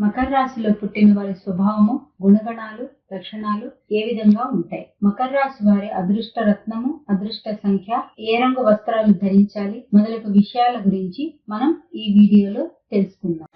మకర రాశిలో పుట్టిన వారి స్వభావము గుణగణాలు లక్షణాలు ఏ విధంగా ఉంటాయి? మకర రాశి వారి అదృష్ట రత్నము అదృష్ట సంఖ్య ఏ రంగు వస్త్రాలు ధరించాలి మొదలగు విషయాల గురించి మనం ఈ వీడియోలో తెలుసుకుందాం.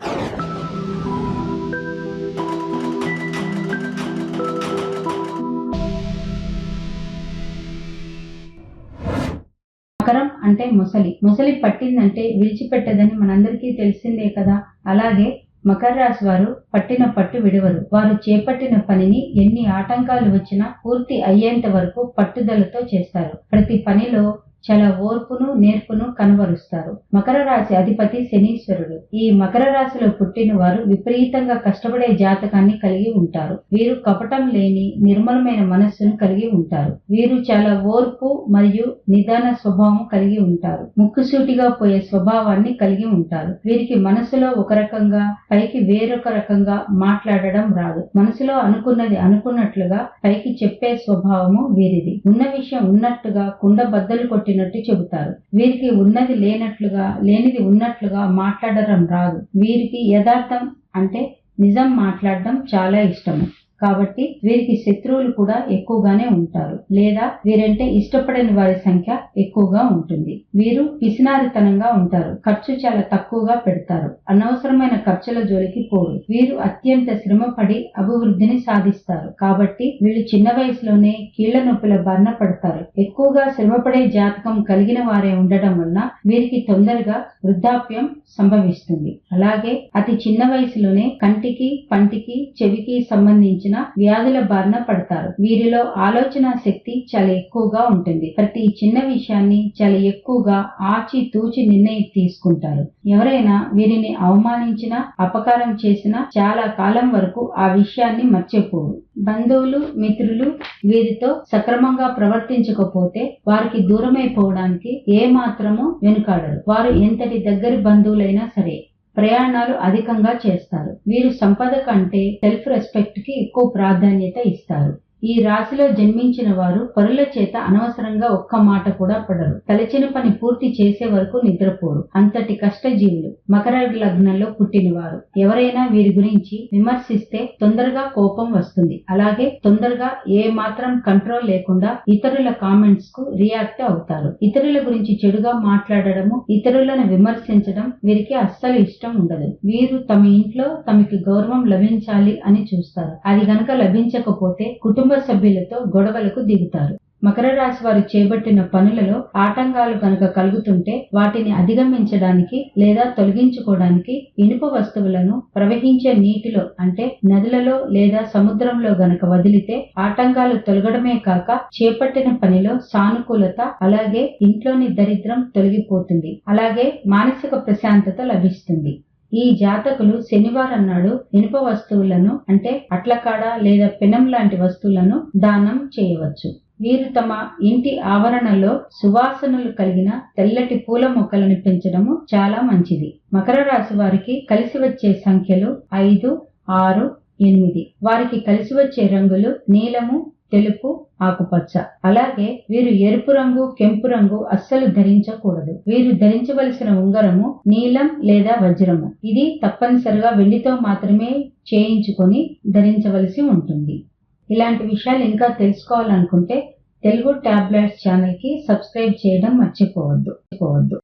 మకరం అంటే మొసలి. మొసలి పట్టిందంటే విడిచిపెట్టదని మనందరికీ తెలిసిందే కదా. అలాగే మకర రాశి వారు పట్టిన పట్టు విడవరు వారు చేపట్టిన పనిని ఎన్ని ఆటంకాలు వచ్చినా పూర్తి అయ్యేంత వరకు పట్టుదలతో చేస్తారు. ప్రతి పనిలో చాలా ఓర్పును నేర్పును కనబరుస్తారు మకర రాశి అధిపతి శనీశ్వరుడు. ఈ మకర రాశిలో పుట్టిన వారు విపరీతంగా కష్టపడే జాతకాన్ని కలిగి ఉంటారు. వీరు కపటం లేని నిర్మలమైన మనస్సును కలిగి ఉంటారు. వీరు చాలా ఓర్పు మరియు నిదాన స్వభావం కలిగి ఉంటారు. ముక్కుసూటిగా పోయే స్వభావాన్ని కలిగి ఉంటారు. వీరికి మనసులో ఒక రకంగా పైకి వేరొక రకంగా మాట్లాడడం రాదు. మనసులో అనుకున్నది అనుకున్నట్లుగా పైకి చెప్పే స్వభావము వీరిది. ఉన్న విషయం ఉన్నట్టుగా కుండ బద్దలు కొట్టినట్టు చెబుతారు. వీరికి ఉన్నది లేనట్లుగా లేనిది ఉన్నట్లుగా మాట్లాడడం రాదు. వీరికి యథార్థం అంటే నిజం మాట్లాడడం చాలా ఇష్టము. కాబట్టి వీరికి శత్రువులు కూడా ఎక్కువగానే ఉంటారు. లేదా వీరంటే ఇష్టపడని వారి సంఖ్య ఎక్కువగా ఉంటుంది. వీరు పిసినారితనంగా ఉంటారు. ఖర్చు చాలా తక్కువగా పెడతారు. అనవసరమైన ఖర్చుల జోలికి పోరు. వీరు అత్యంత శ్రమపడి అభివృద్ధిని సాధిస్తారు. కాబట్టి వీళ్ళు చిన్న వయసులోనే కీళ్ళ నొప్పుల బారిన పడతారు. ఎక్కువగా శ్రమపడే జాతకం కలిగిన వారే ఉండటం వలన వీరికి తొందరగా వృద్ధాప్యం సంభవిస్తుంది. అలాగే అతి చిన్న వయసులోనే కంటికి పంటికి చెవికి సంబంధించిన వ్యాధుల బారిన పడతారు. వీరిలో ఆలోచన శక్తి చాలా ఎక్కువగా ఉంటుంది. ప్రతి చిన్న విషయాన్ని చాలా ఎక్కువగా ఆచి తూచి నిర్ణయం తీసుకుంటారు. ఎవరైనా వీరిని అవమానించినా అపకారం చేసినా చాలా కాలం వరకు ఆ విషయాన్ని మర్చిపోరు. బంధువులు మిత్రులు వీరితో సక్రమంగా ప్రవర్తించకపోతే వారికి దూరమైపోవడానికి ఏ మాత్రము వెనుకాడరు. వారు ఎంతటి దగ్గర బంధువులైనా సరే ప్రయాణాలు అధికంగా చేస్తారు. వీరు సంపద కంటే సెల్ఫ్ రెస్పెక్ట్కి ఎక్కువ ప్రాధాన్యత ఇస్తారు. ఈ రాశిలో జన్మించిన వారు పరుల చేత అనవసరంగా ఒక్క మాట కూడా పడరు. తలచిన పని పూర్తి చేసే వరకు నిద్రపోరు. అంతటి కష్టజీవులు మకర లగ్నంలో పుట్టినవారు. ఎవరైనా వీరి గురించి విమర్శిస్తే తొందరగా కోపం వస్తుంది. అలాగే తొందరగా ఏ మాత్రం కంట్రోల్ లేకుండా ఇతరుల కామెంట్స్కు రియాక్ట్ అవుతారు. ఇతరుల గురించి చెడుగా మాట్లాడడము ఇతరులను విమర్శించడం వీరికి అస్సలు ఇష్టం ఉండదు. వీరు తమ ఇంట్లో తమకి గౌరవం లభించాలి అని చూస్తారు. అది గనక లభించకపోతే కుటుంబ సభ్యులతో గొడవలకు దిగుతారు. మకర రాశి వారు చేపట్టిన పనులలో ఆటంకాలు కనుక కలుగుతుంటే వాటిని అధిగమించడానికి లేదా తొలగించుకోవడానికి ఇనుప వస్తువులను ప్రవహించే నీటిలో అంటే నదులలో లేదా సముద్రంలో గనక వదిలితే ఆటంకాలు తొలగడమే కాక చేపట్టిన పనిలో సానుకూలత అలాగే ఇంట్లోని దరిద్రం తొలగిపోతుంది. అలాగే మానసిక ప్రశాంతత లభిస్తుంది. ఈ జాతకులు శనివారం నాడు ఇనుప వస్తువులను అంటే అట్లకాడ లేదా పెనం లాంటి వస్తువులను దానం చేయవచ్చు. వీరు తమ ఇంటి ఆవరణలో సువాసనలు కలిగిన తెల్లటి పూల మొక్కలను పెంచడము చాలా మంచిది. మకర రాశి వారికి కలిసి వచ్చే సంఖ్యలు ఐదు ఆరు ఎనిమిది. వారికి కలిసి వచ్చే రంగులు నీలము తెలుపు ఆకుపచ్చ. అలాగే వీరు ఎరుపు రంగు కెంపు రంగు అస్సలు ధరించకూడదు. వీరు ధరించవలసిన ఉంగరము నీలం లేదా వజ్రము. ఇది తప్పనిసరిగా వెండితో మాత్రమే చేయించుకొని ధరించవలసి ఉంటుంది. ఇలాంటి విషయాలు ఇంకా తెలుసుకోవాలనుకుంటే తెలుగు టాబ్లెట్స్ ఛానల్కి సబ్స్క్రైబ్ చేయడం మర్చిపోవద్దు. మర్చిపోవద్దు.